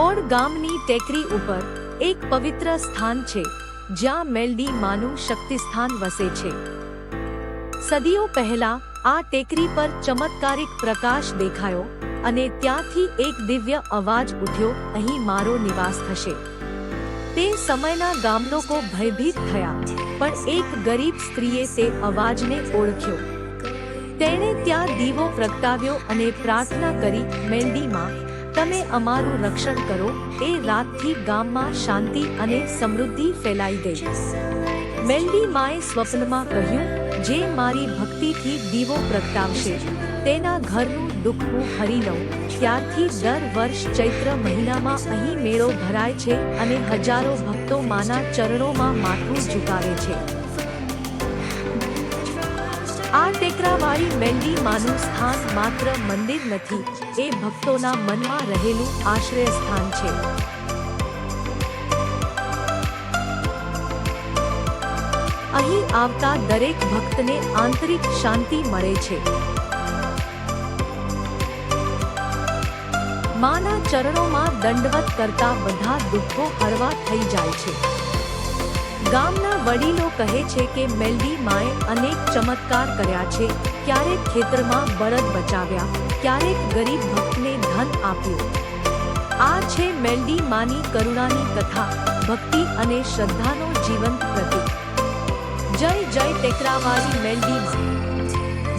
Odd ગામની ટેકરી ઉપર એક પવિત્ર સ્થાન છે, જ્યાં મેલડી માનું શક્તિસ્થાન વસે છે. સદીઓ પહેલા આ ટેકરી પર ચમત્કારિક પ્રકાશ દેખાયો અને ત્યાંથી એક દિવ્ય અવાજ ઉઠ્યો, અહીં મારો નિવાસ થશે. તે સમયના ગામલોકો ભયભીત થયા, પણ એક ગરીબ સ્ત્રીએ તે અવાજને ઓળખ્યો. તેણે ત્યાં દીવો પ્રગટાવ્યો અને પ્રાર્થના કરી મેલડીમાં તમે અમારું રક્ષણ કરો, એ રાતથી ગામમાં શાંતિ અને સમૃદ્ધિ ફેલાઈ ગઈ. મેલડી માએ સ્વપ્નમાં કહ્યું, જે મારી ભક્તિથી દીવો પ્રગટાવશે, તેના ઘરનું દુઃખ હું હરી લઉં. ત્યારથી દર વર્ષ ચૈત્ર મહિનામાં અહીં મેળો ભરાય છે અને હજારો ભક્તો માના ચરણોમાં માથું ઝુકાવે છે. આ ટેકરાવાળી મેંડી માનું સ્થાન માત્ર મંદિર નથી, એ ભક્તોના મનમાં રહેલું આશ્રય સ્થાન છે. અહીં આવતા દરેક ભક્તને આંતરિક શાંતિ મળે છે. માના ચરણોમાં દંડવત કરતા બધા દુઃખો હળવા થઈ જાય છે. ગામના વડીલો કહે છે કે મેલડી માએ અનેક ચમત્કાર કર્યા છે. ક્યારેક ખેતરમાં બળદ બચાવ્યા, ક્યારેક ગરીબ ભક્તને ધન આપ્યું. આ છે મેલડી માની કરુણાની કથા, ભક્તિ અને શ્રદ્ધાનો જીવંત પ્રતીક. જય જય ટેકરાવાળી મેલડી માં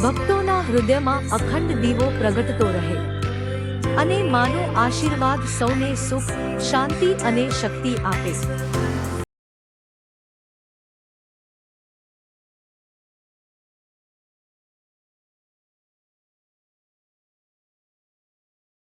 ભક્તોના હૃદયમાં અખંડ દીવો પ્રગટતો રહે. અને માનો આશીર્વાદ સૌને સુખ, શાંતિ અને શક્તિ આપે.